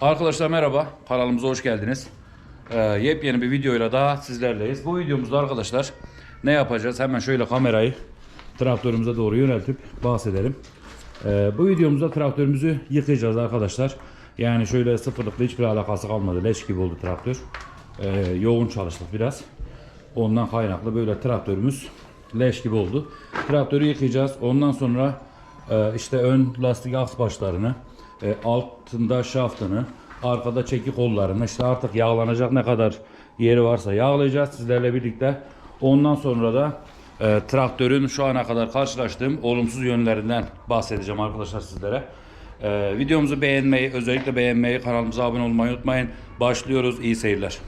Arkadaşlar merhaba, kanalımıza hoş geldiniz. Ee, yepyeni bir videoyla daha sizlerleyiz. Bu videomuzda arkadaşlar ne yapacağız? Hemen şöyle kamerayı traktörümüze doğru yöneltip bahsedelim. Ee, bu videomuzda traktörümüzü yıkayacağız arkadaşlar. Yani şöyle sıfırlıkla hiçbir alakası kalmadı. Leş gibi oldu traktör. Ee, yoğun çalıştık biraz. Ondan kaynaklı böyle traktörümüz leş gibi oldu. Traktörü yıkayacağız. Ondan sonra e, işte ön lastik aks başlarını, e, altında şaftını, arkada çeki kollarını işte artık yağlanacak ne kadar yeri varsa yağlayacağız sizlerle birlikte. Ondan sonra da e, traktörün şu ana kadar karşılaştığım olumsuz yönlerinden bahsedeceğim arkadaşlar sizlere. E, videomuzu beğenmeyi, özellikle beğenmeyi, kanalımıza abone olmayı unutmayın. Başlıyoruz. İyi seyirler.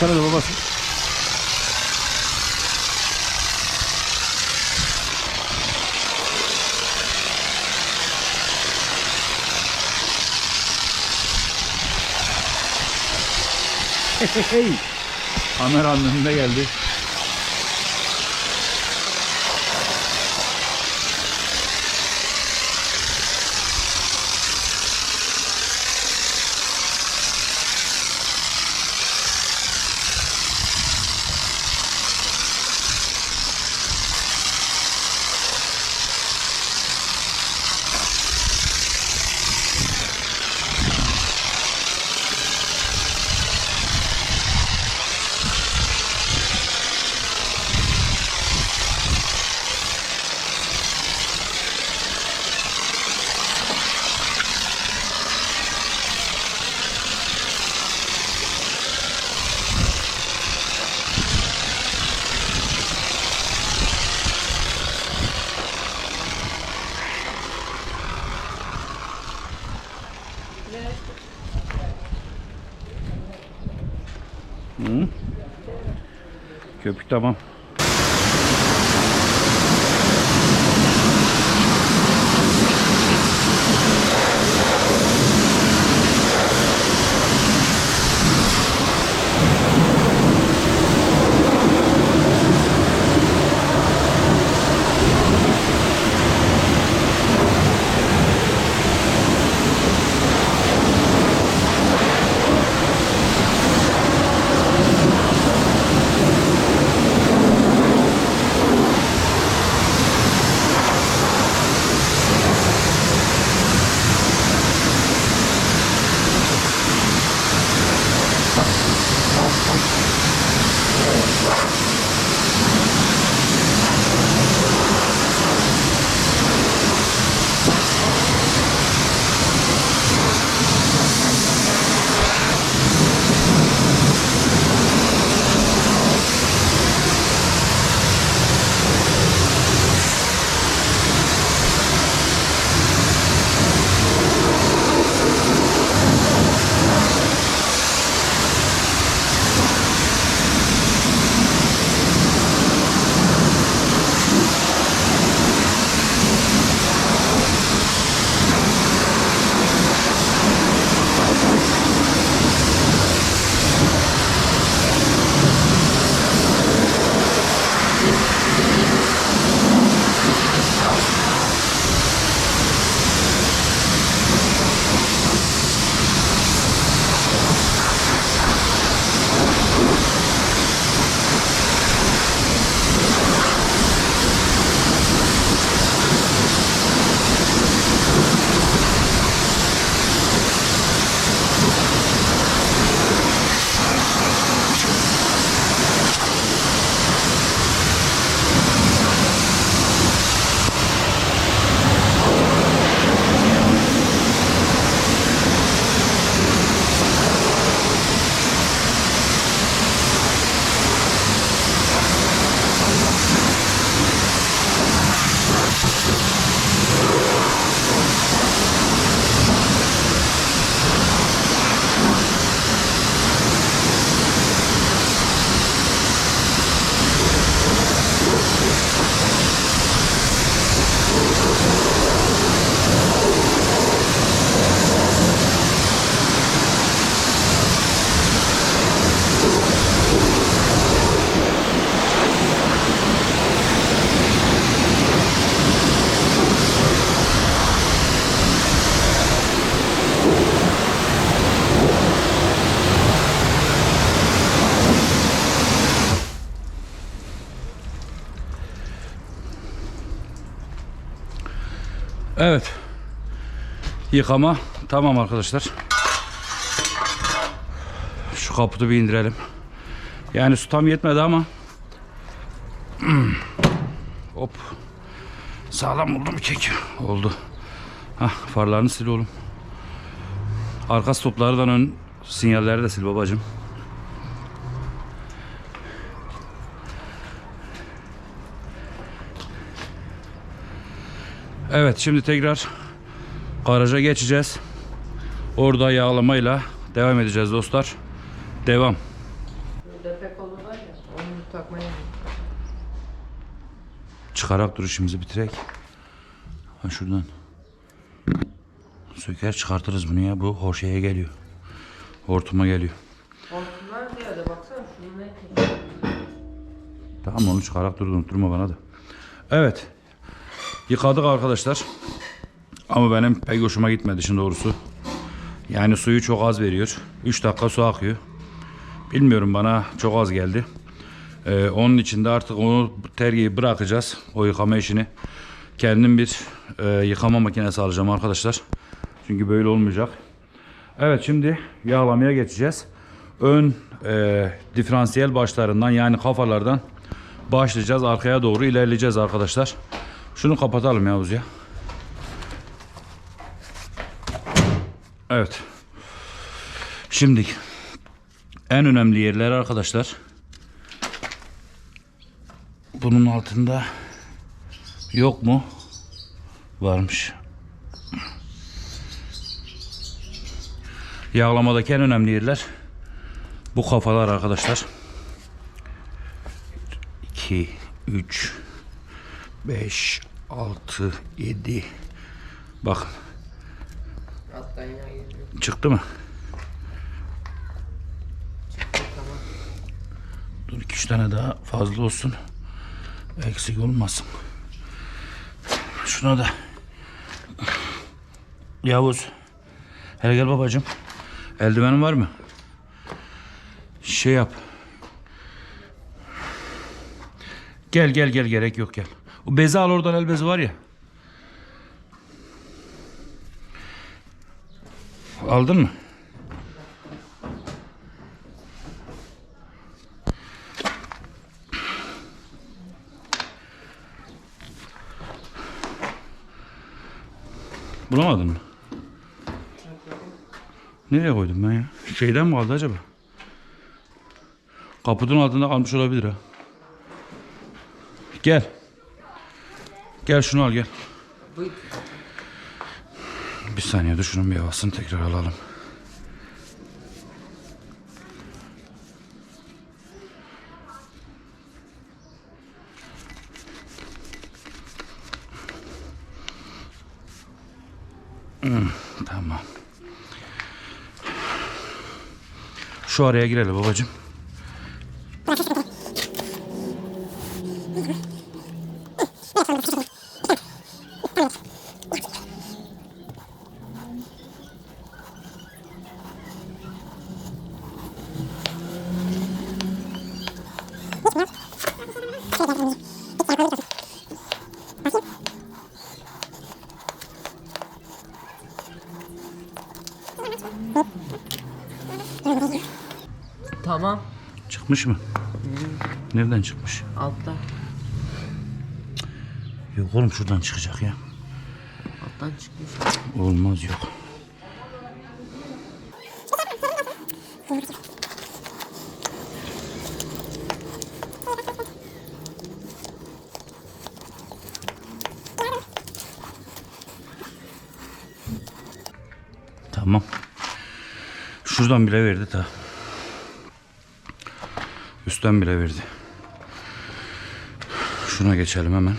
Kurtarır babası. Hey. Kameranın önünde geldi. Köpük tamam. Yıkama tamam arkadaşlar. Şu kaputu bir indirelim. Yani su tam yetmedi ama hop sağlam oldu mu kek? Oldu. Hah farlarını sil oğlum. Arka stoplardan ön sinyalleri de sil babacım. Evet şimdi tekrar garaja geçeceğiz. Orada yağlamayla devam edeceğiz dostlar. Devam. Çıkarak duruşumuzu bitirek. Ha şuradan. Söker çıkartırız bunu ya. Bu hoşeye geliyor. Hortuma geliyor. Hortumlar ziyade baksana şunun ne ki? Tamam onu çıkarak dur unutturma bana da. Evet. Yıkadık arkadaşlar. Ama benim pek hoşuma gitmedi şimdi doğrusu. Yani suyu çok az veriyor. 3 dakika su akıyor. Bilmiyorum bana çok az geldi. Ee, onun için de artık onu tergiyi bırakacağız. O yıkama işini. Kendim bir e, yıkama makinesi alacağım arkadaşlar. Çünkü böyle olmayacak. Evet şimdi yağlamaya geçeceğiz. Ön e, diferansiyel başlarından yani kafalardan başlayacağız. Arkaya doğru ilerleyeceğiz arkadaşlar. Şunu kapatalım Yavuz ya. Evet. Şimdi en önemli yerler arkadaşlar. Bunun altında yok mu? Varmış. Yağlamadaki en önemli yerler bu kafalar arkadaşlar. 2 3 5 6 7 Bakın Alttan yağ. Çıktı mı? Dur iki üç tane daha fazla olsun. Eksik olmasın. Şuna da. Yavuz. Hele gel babacığım. Eldivenin var mı? Şey yap. Gel gel gel gerek yok gel. O bezi al oradan el bezi var ya. Aldın mı? Bulamadın mı? Nereye koydum ben ya? Şeyden mi kaldı acaba? Kaputun altında kalmış olabilir ha. Gel. Gel şunu al gel. Bu Bir saniye dur şunun bir havasını tekrar alalım. Hmm, tamam. Şu araya girelim babacığım. tamam. Çıkmış mı? Nereden çıkmış? Alttan. Yok oğlum şuradan çıkacak ya. Alttan çıkmış. Olmaz yok. Tamam. Şuradan bile verdi ta. Üstten bile verdi. Şuna geçelim hemen.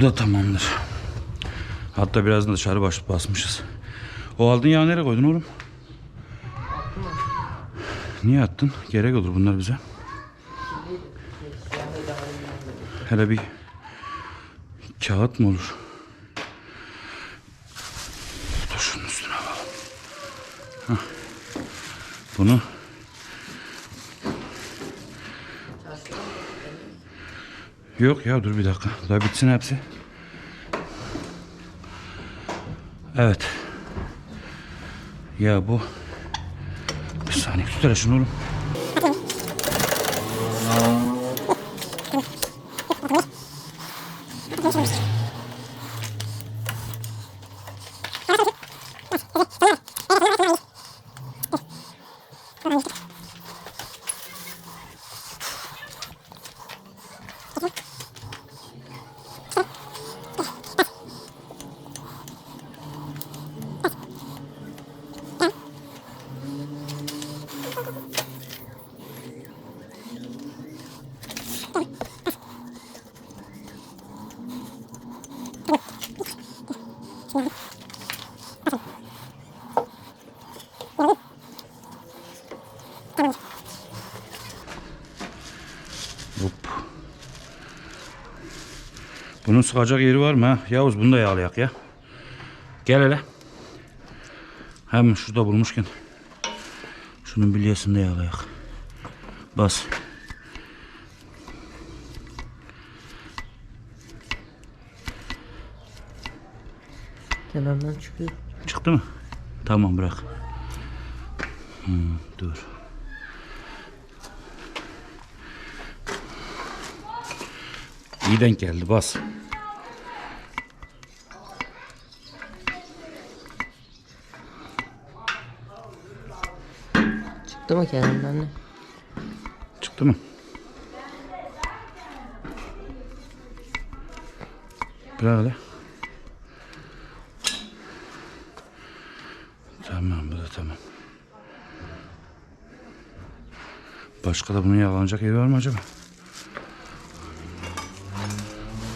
Bu da tamamdır. Hatta biraz da dışarı baş basmışız. O aldığın yağı nereye koydun oğlum? Niye attın? Gerek olur bunlar bize. Hele bir kağıt mı olur? Dur şunun üstüne alalım. Hah. Bunu Yok ya dur bir dakika. Daha bitsin hepsi. Evet. Ya bu bir saniye tut hele şunu oğlum. Hop. Bunun sıkacak yeri var mı? ha? Yavuz bunu da yağlayak ya. Gel hele. Hem şurada bulmuşken. Şunun bilyesini de yağlayak. Bas. Kenardan çıkıyor. Çıktı mı? Tamam bırak. Hmm, dur. İyi denk geldi bas. Çıktı mı kenardan ne? Çıktı mı? Hele. Tamam bu da tamam. Başka da bunun yağlanacak yeri var mı acaba?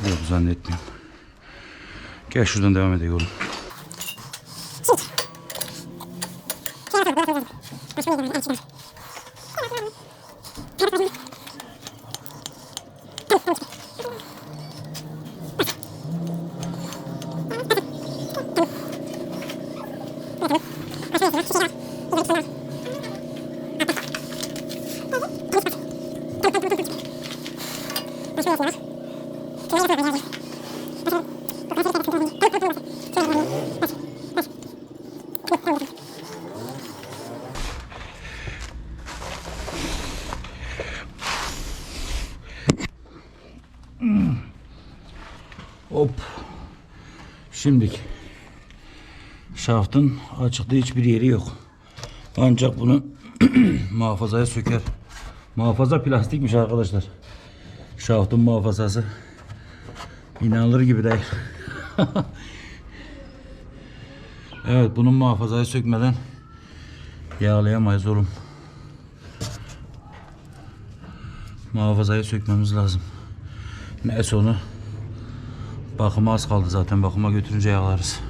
Yok zannetmiyorum. Gel şuradan devam edelim oğlum. Hop. Şimdilik. Şaftın açıkta hiçbir yeri yok. Ancak bunu muhafazaya söker. Muhafaza plastikmiş arkadaşlar. Şaftın muhafazası. İnanılır gibi değil. evet bunun muhafazayı sökmeden yağlayamayız oğlum. Muhafazayı sökmemiz lazım. Neyse onu bakıma az kaldı zaten. Bakıma götürünce yağlarız.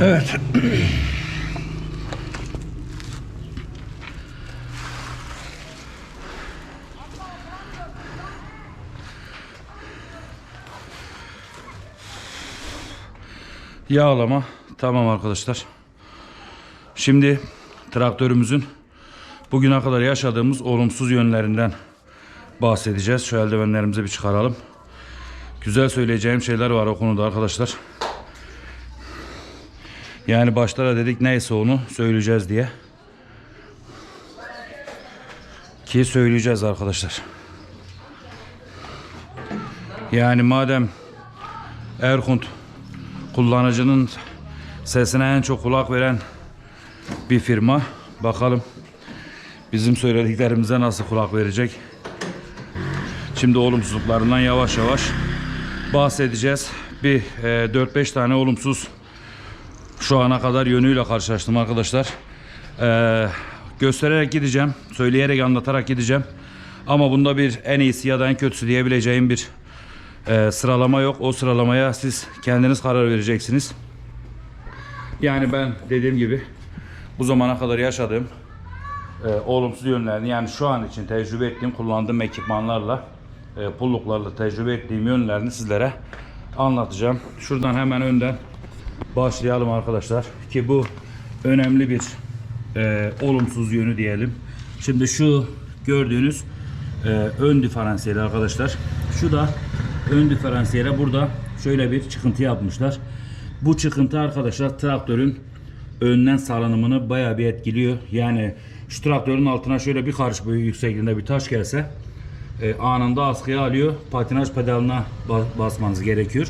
Evet. Yağlama tamam arkadaşlar. Şimdi traktörümüzün bugüne kadar yaşadığımız olumsuz yönlerinden bahsedeceğiz. Şu eldivenlerimizi bir çıkaralım. Güzel söyleyeceğim şeyler var o konuda arkadaşlar. Yani başlara dedik neyse onu söyleyeceğiz diye. Ki söyleyeceğiz arkadaşlar. Yani madem Erkunt kullanıcının sesine en çok kulak veren bir firma. Bakalım bizim söylediklerimize nasıl kulak verecek. Şimdi olumsuzluklarından yavaş yavaş bahsedeceğiz. Bir e, 4-5 tane olumsuz şu ana kadar yönüyle karşılaştım arkadaşlar. E, göstererek gideceğim. Söyleyerek anlatarak gideceğim. Ama bunda bir en iyisi ya da en kötüsü diyebileceğim bir e, sıralama yok. O sıralamaya siz kendiniz karar vereceksiniz. Yani ben dediğim gibi bu zamana kadar yaşadığım e, olumsuz yönlerini yani şu an için tecrübe ettiğim kullandığım ekipmanlarla e, pulluklarla tecrübe ettiğim yönlerini sizlere anlatacağım. Şuradan hemen önden başlayalım arkadaşlar ki bu önemli bir e, olumsuz yönü diyelim. Şimdi şu gördüğünüz e, ön diferansiyeli arkadaşlar. Şu da ön diferansiyele burada şöyle bir çıkıntı yapmışlar. Bu çıkıntı arkadaşlar traktörün önden salınımını bayağı bir etkiliyor. Yani şu traktörün altına şöyle bir karış boyu yüksekliğinde bir taş gelse e, anında askıya alıyor. Patinaj pedalına ba- basmanız gerekiyor.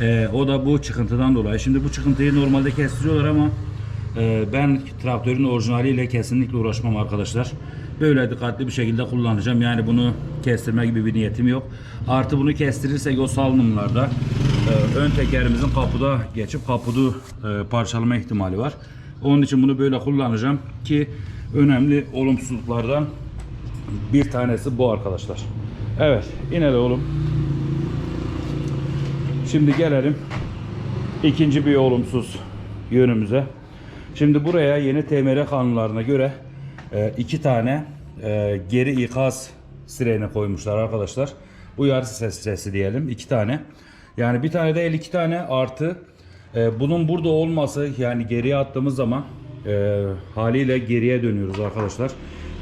E, o da bu çıkıntıdan dolayı. Şimdi bu çıkıntıyı normalde kestiriyorlar ama e, ben traktörün orijinaliyle kesinlikle uğraşmam arkadaşlar. Böyle dikkatli bir şekilde kullanacağım. Yani bunu kestirme gibi bir niyetim yok. Artı bunu kestirirsek o salınımlarda e, ön tekerimizin kapıda geçip kapudu e, parçalama ihtimali var. Onun için bunu böyle kullanacağım ki önemli olumsuzluklardan bir tanesi bu arkadaşlar. Evet inelim oğlum. Şimdi gelelim ikinci bir olumsuz yönümüze. Şimdi buraya yeni TMR kanunlarına göre e, iki tane e, geri ikaz sireni koymuşlar arkadaşlar. Uyarı ses sesi diyelim iki tane. Yani bir tane değil iki tane artı e, bunun burada olması yani geriye attığımız zaman haliyle geriye dönüyoruz arkadaşlar.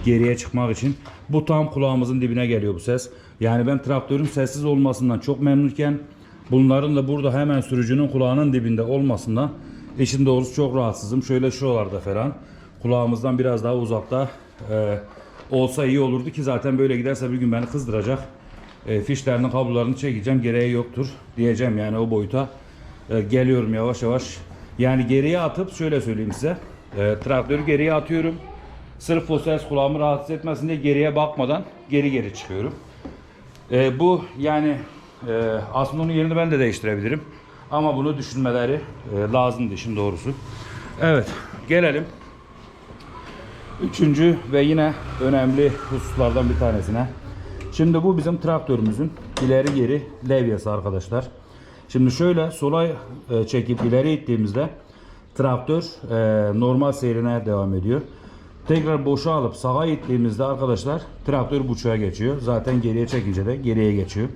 Geriye çıkmak için. Bu tam kulağımızın dibine geliyor bu ses. Yani ben traktörün sessiz olmasından çok memnunken bunların da burada hemen sürücünün kulağının dibinde olmasından işin doğrusu çok rahatsızım. Şöyle şuralarda falan kulağımızdan biraz daha uzakta e, olsa iyi olurdu ki zaten böyle giderse bir gün beni kızdıracak. E, fişlerinin kablolarını çekeceğim gereği yoktur diyeceğim yani o boyuta e, geliyorum yavaş yavaş. Yani geriye atıp şöyle söyleyeyim size. E, traktörü geriye atıyorum. Sırf o ses kulağımı rahatsız etmesin diye geriye bakmadan geri geri çıkıyorum. E, bu yani e, aslında onun yerini ben de değiştirebilirim. Ama bunu düşünmeleri e, lazımdı işin doğrusu. Evet gelelim. Üçüncü ve yine önemli hususlardan bir tanesine. Şimdi bu bizim traktörümüzün ileri geri levyesi arkadaşlar. Şimdi şöyle sola e, çekip ileri ittiğimizde traktör e, normal seyrine devam ediyor. Tekrar boşa alıp sağa ittiğimizde arkadaşlar traktör buçuğa geçiyor. Zaten geriye çekince de geriye geçiyor.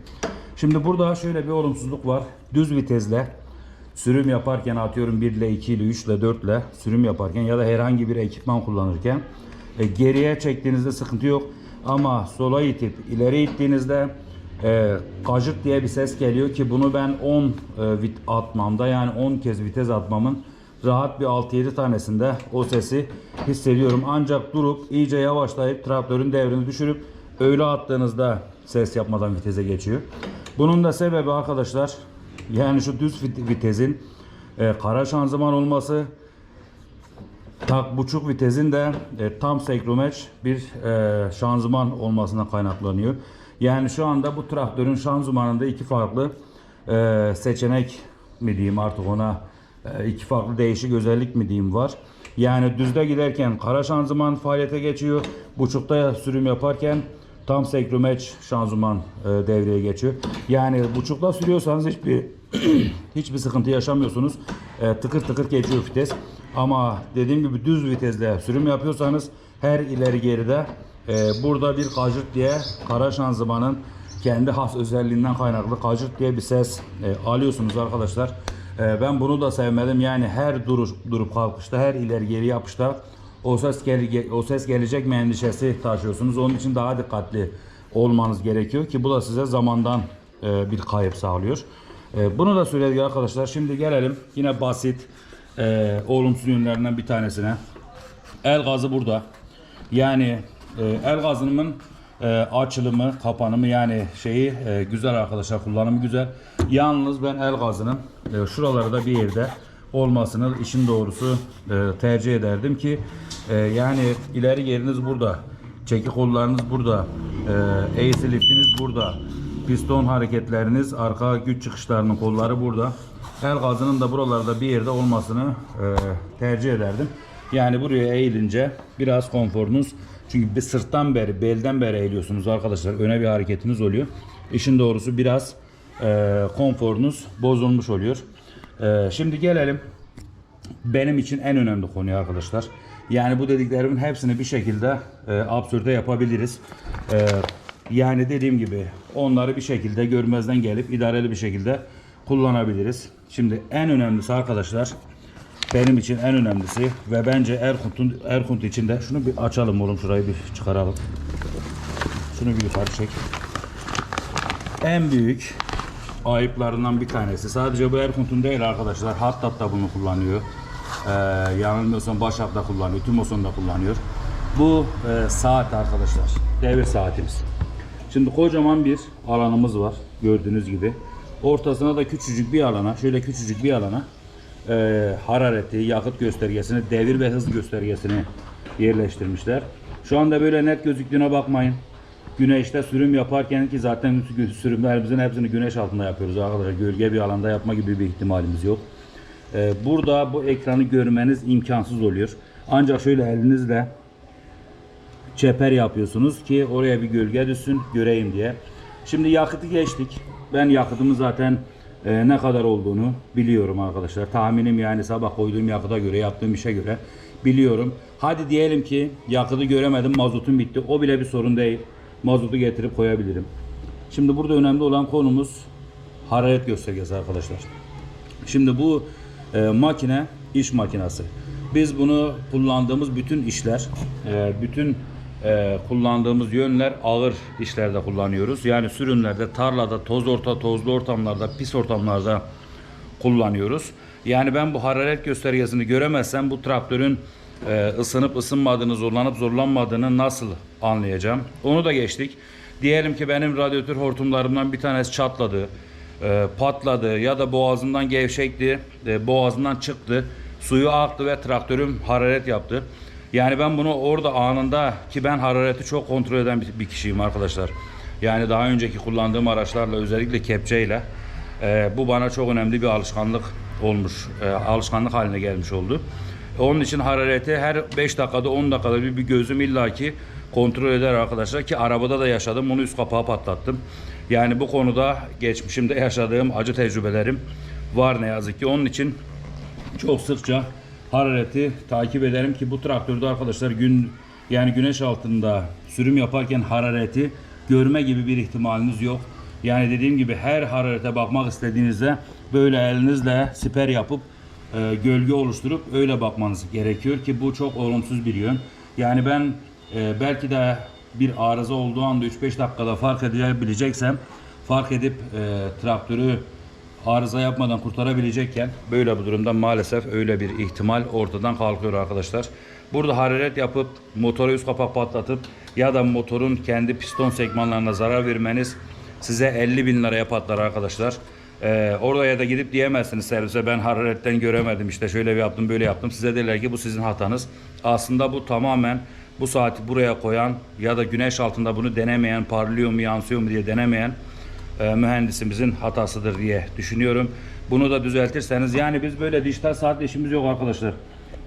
Şimdi burada şöyle bir olumsuzluk var. Düz vitesle sürüm yaparken atıyorum 1 ile 2 ile 3 ile 4 ile sürüm yaparken ya da herhangi bir ekipman kullanırken e, geriye çektiğinizde sıkıntı yok. Ama sola itip ileri ittiğinizde e, kacık diye bir ses geliyor ki bunu ben 10 e, vit atmamda yani 10 kez vites atmamın rahat bir 6-7 tanesinde o sesi hissediyorum. Ancak durup iyice yavaşlayıp traktörün devrini düşürüp öyle attığınızda ses yapmadan vitese geçiyor. Bunun da sebebi arkadaşlar yani şu düz vit- vitesin e, kara şanzıman olması tak buçuk vitesin de e, tam senkromeç bir e, şanzıman olmasına kaynaklanıyor. Yani şu anda bu traktörün şanzımanında iki farklı e, seçenek mi diyeyim artık ona iki farklı değişik özellik mi diyeyim var. Yani düzde giderken kara şanzıman faaliyete geçiyor. Buçukta sürüm yaparken tam senkromeç şanzıman e, devreye geçiyor. Yani buçukta sürüyorsanız hiçbir hiçbir sıkıntı yaşamıyorsunuz. E, tıkır tıkır geçiyor vites. Ama dediğim gibi düz vitesle sürüm yapıyorsanız her ileri geride e, burada bir kacırt diye kara şanzımanın kendi has özelliğinden kaynaklı kacırt diye bir ses e, alıyorsunuz arkadaşlar. E, ben bunu da sevmedim. Yani her duruş, durup kalkışta, her ileri geri yapışta o ses o ses gelecek mi endişesi taşıyorsunuz. Onun için daha dikkatli olmanız gerekiyor ki bu da size zamandan e, bir kayıp sağlıyor. E, bunu da söyledik arkadaşlar. Şimdi gelelim yine basit e, olumsuz yönlerinden bir tanesine. El gazı burada. Yani el gazının e, açılımı, kapanımı yani şeyi e, güzel arkadaşlar kullanımı güzel. Yalnız ben el gazının e, şuralarda bir yerde olmasını işin doğrusu e, tercih ederdim ki e, yani ileri geriniz burada. Çeki kollarınız burada. E, AC liftiniz burada. Piston hareketleriniz, arka güç çıkışlarının kolları burada. El gazının da buralarda bir yerde olmasını e, tercih ederdim. Yani buraya eğilince biraz konforunuz Çünkü bir sırttan beri, belden beri eğiliyorsunuz arkadaşlar. Öne bir hareketiniz oluyor. İşin doğrusu biraz e, konforunuz bozulmuş oluyor. E, şimdi gelelim benim için en önemli konuya arkadaşlar. Yani bu dediklerimin hepsini bir şekilde e, absürde yapabiliriz. E, yani dediğim gibi onları bir şekilde görmezden gelip idareli bir şekilde kullanabiliriz. Şimdi en önemlisi arkadaşlar benim için en önemlisi ve bence Erkunt'un Erkunt için de şunu bir açalım oğlum şurayı bir çıkaralım. Şunu bir yukarı çek. En büyük ayıplarından bir tanesi. Sadece bu Erkunt'un değil arkadaşlar. Hattat da bunu kullanıyor. Ee, yanılmıyorsam Başak da kullanıyor. Tümoson da kullanıyor. Bu e, saat arkadaşlar. Devir saatimiz. Şimdi kocaman bir alanımız var. Gördüğünüz gibi. Ortasına da küçücük bir alana, şöyle küçücük bir alana e, harareti, yakıt göstergesini, devir ve hız göstergesini yerleştirmişler. Şu anda böyle net gözüktüğüne bakmayın. Güneşte sürüm yaparken ki zaten sürümlerimizin hepsini güneş altında yapıyoruz arkadaşlar. Gölge bir alanda yapma gibi bir ihtimalimiz yok. Ee, burada bu ekranı görmeniz imkansız oluyor. Ancak şöyle elinizle çeper yapıyorsunuz ki oraya bir gölge düşsün göreyim diye. Şimdi yakıtı geçtik. Ben yakıtımı zaten e, ne kadar olduğunu biliyorum arkadaşlar. Tahminim yani sabah koyduğum yakıta göre yaptığım işe göre biliyorum. Hadi diyelim ki yakıtı göremedim mazotum bitti. O bile bir sorun değil. Mazotu getirip koyabilirim. Şimdi burada önemli olan konumuz hararet göstergesi arkadaşlar. Şimdi bu e, makine iş makinesi. Biz bunu kullandığımız bütün işler, e, bütün e, kullandığımız yönler ağır işlerde kullanıyoruz. Yani sürümlerde, tarlada, toz orta, tozlu ortamlarda, pis ortamlarda kullanıyoruz. Yani ben bu hararet göstergesini göremezsem bu traktörün e, ısınıp ısınmadığını, zorlanıp zorlanmadığını nasıl anlayacağım? Onu da geçtik. Diyelim ki benim radyatör hortumlarımdan bir tanesi çatladı, e, patladı ya da boğazından gevşekti, e, boğazından çıktı, suyu aktı ve traktörüm hararet yaptı. Yani ben bunu orada anında ki ben harareti çok kontrol eden bir, kişiyim arkadaşlar. Yani daha önceki kullandığım araçlarla özellikle kepçeyle e, bu bana çok önemli bir alışkanlık olmuş, e, alışkanlık haline gelmiş oldu. Onun için harareti her 5 dakikada 10 dakikada bir, bir gözüm illaki kontrol eder arkadaşlar ki arabada da yaşadım bunu üst kapağı patlattım. Yani bu konuda geçmişimde yaşadığım acı tecrübelerim var ne yazık ki. Onun için çok sıkça harareti takip ederim ki bu traktörde arkadaşlar gün yani güneş altında sürüm yaparken harareti görme gibi bir ihtimaliniz yok. Yani dediğim gibi her hararete bakmak istediğinizde böyle elinizle siper yapıp e, gölge oluşturup öyle bakmanız gerekiyor ki bu çok olumsuz bir yön. Yani ben e, belki de bir arıza olduğu anda 3-5 dakikada fark edebileceksem fark edip e, traktörü arıza yapmadan kurtarabilecekken böyle bu durumda maalesef öyle bir ihtimal ortadan kalkıyor arkadaşlar. Burada hararet yapıp motoru üst kapak patlatıp ya da motorun kendi piston segmanlarına zarar vermeniz size 50 bin liraya patlar arkadaşlar. Ee, oraya da gidip diyemezsiniz servise ben hararetten göremedim işte şöyle bir yaptım böyle yaptım. Size derler ki bu sizin hatanız. Aslında bu tamamen bu saati buraya koyan ya da güneş altında bunu denemeyen parlıyor mu yansıyor mu diye denemeyen e, mühendisimizin hatasıdır diye düşünüyorum. Bunu da düzeltirseniz yani biz böyle dijital saatle işimiz yok arkadaşlar.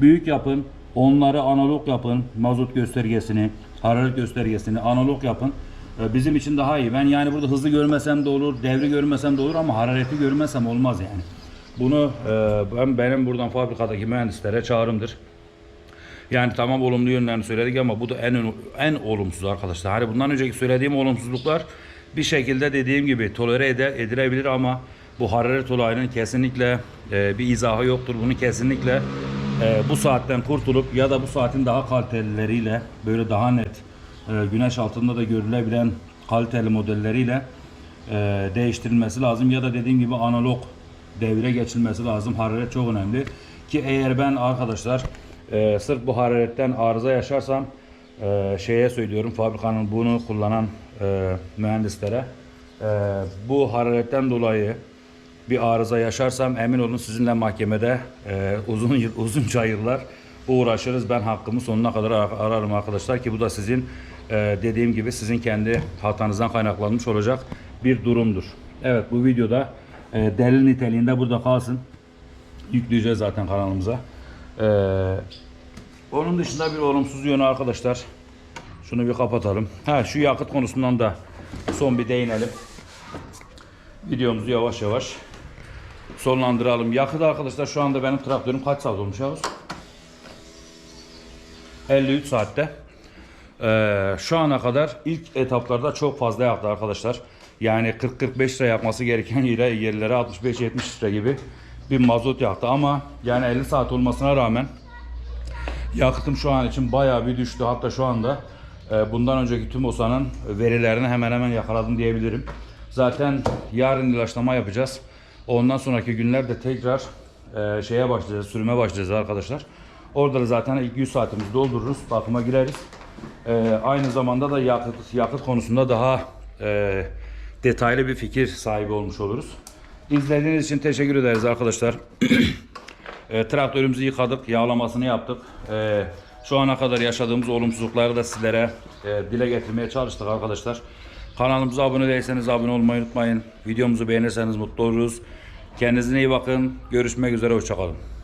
Büyük yapın, onları analog yapın, mazot göstergesini, hararet göstergesini analog yapın. E, Bizim için daha iyi. Ben yani burada hızlı görmesem de olur, devri görmesem de olur ama harareti görmesem olmaz yani. Bunu e, ben benim buradan fabrikadaki mühendislere çağrımdır. Yani tamam olumlu yönlerini söyledik ama bu da en en olumsuz arkadaşlar. Hani bundan önceki söylediğim olumsuzluklar bir şekilde dediğim gibi tolere edilebilir ama bu hararet olayının kesinlikle e, bir izahı yoktur. Bunu kesinlikle e, bu saatten kurtulup ya da bu saatin daha kalitelileriyle böyle daha net e, güneş altında da görülebilen kaliteli modelleriyle e, değiştirilmesi lazım ya da dediğim gibi analog devire geçilmesi lazım. Hararet çok önemli. Ki eğer ben arkadaşlar e, sırf bu hararetten arıza yaşarsam e, şeye söylüyorum fabrikanın bunu kullanan e, mühendislere e, bu hararetten dolayı bir arıza yaşarsam emin olun sizinle mahkemede e, uzun yıl uzunca yıllar uğraşırız. Ben hakkımı sonuna kadar ar- ararım arkadaşlar ki bu da sizin e, dediğim gibi sizin kendi hatanızdan kaynaklanmış olacak bir durumdur. Evet bu videoda e, delil niteliğinde burada kalsın. Yükleyeceğiz zaten kanalımıza. Ee, onun dışında bir olumsuz yönü arkadaşlar. Şunu bir kapatalım. Ha şu yakıt konusundan da son bir değinelim. Videomuzu yavaş yavaş sonlandıralım. Yakıt arkadaşlar şu anda benim traktörüm kaç saat olmuş Yavuz? 53 saatte. Ee, şu ana kadar ilk etaplarda çok fazla yaktı arkadaşlar. Yani 40-45 lira yapması gereken yere yerlere 65-70 lira gibi bir mazot yaktı ama yani 50 saat olmasına rağmen yakıtım şu an için bayağı bir düştü. Hatta şu anda e, bundan önceki tüm OSA'nın verilerini hemen hemen yakaladım diyebilirim. Zaten yarın ilaçlama yapacağız. Ondan sonraki günlerde tekrar e, şeye başlayacağız, sürüme başlayacağız arkadaşlar. Orada da zaten ilk 100 saatimizi doldururuz, bakıma gireriz. E, aynı zamanda da yakıt, yakıt konusunda daha detaylı bir fikir sahibi olmuş oluruz. İzlediğiniz için teşekkür ederiz arkadaşlar. E, traktörümüzü yıkadık, yağlamasını yaptık. E, şu ana kadar yaşadığımız olumsuzlukları da sizlere e, dile getirmeye çalıştık arkadaşlar. Kanalımıza abone değilseniz abone olmayı unutmayın. Videomuzu beğenirseniz mutlu oluruz. Kendinize iyi bakın. Görüşmek üzere, hoşçakalın.